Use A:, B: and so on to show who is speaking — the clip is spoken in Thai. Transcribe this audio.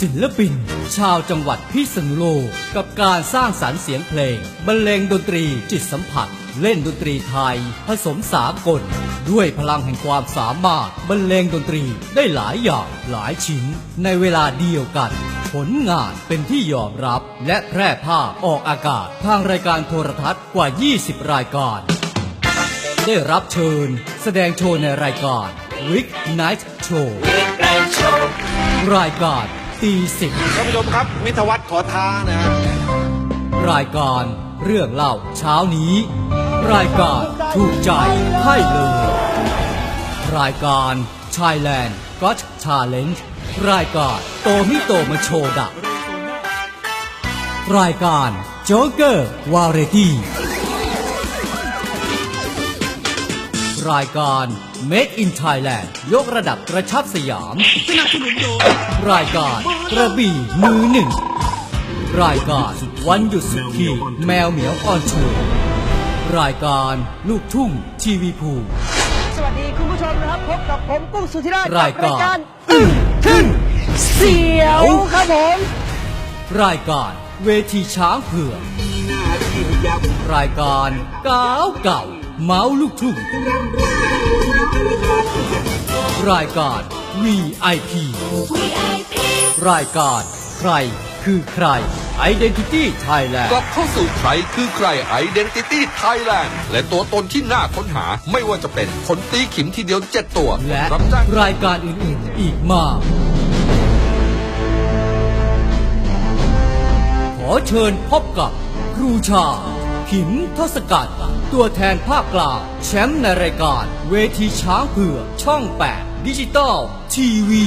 A: ศิลปิน ชาวจังหวัดพิษณุโลกกับการสร้างสรรค์เสียงเพลง บรรเลงดนตรีจิตสัมผัส เล่นดนตรีไทย ผสมสากล ด้วยพลังแห่งความสามารถบรรเลงดนตรีได้หลายอย่างหลายชิ้น ในเวลาเดียวกัน ผลงานเป็นที่ยอมรับและแพร่ภาพออกอากาศทางรายการโทรทัศน์กว่า 20 รายการ ได้รับเชิญ แสดงโชว์ในรายการ Week Night Show รายการ ตีสิบ
B: ท่านผู้ชมครับ วิทยวัฒน์ขอท้านะฮะ
A: รายการเรื่องเล่าเช้านี้ รายการถูกใจให้เลย รายการ Thailand Got Challenge รายการโตมิโตมาโชว์ดักรายการโจ๊กเกอร์วาไรตี้ รายการ Made in Thailand ยกระดับกระชับสยาม สนับสนุนโดยรายการกระบี่มือหนึ่ง รายการวันหยุดสุขีแมวเหมียวออนทัวร์รายการลูกทุ่งทีวีภู
C: สวัสดีคุณผู้ชมนะครับ พบกับผมกุ้งสุธิราช
A: รายการ
C: อึ้งทึ่งเสียวครับผม
A: รายการเวทีช้างเผือกรายการก้าวเก่า เมาส์ลูกทุ่งรายการ VIP รายการใครคือใคร Identity Thailand
D: กลับเข้าสู่ใครคือใคร Identity Thailand และตัวตนที่น่าค้นหาไม่ว่าจะเป็นคนตีขิมทีเดียวเจ็ดตัว
A: และ
D: รับจ้าง
A: รายการอื่นๆ อีกมาก ขอเชิญพบกับครูชา ขิมทศกัณฐ์ตัวแทนภาคกลางแชมป์ในรายการ เวทีช้างเผือกช่อง 8 ดิจิตอลทีวี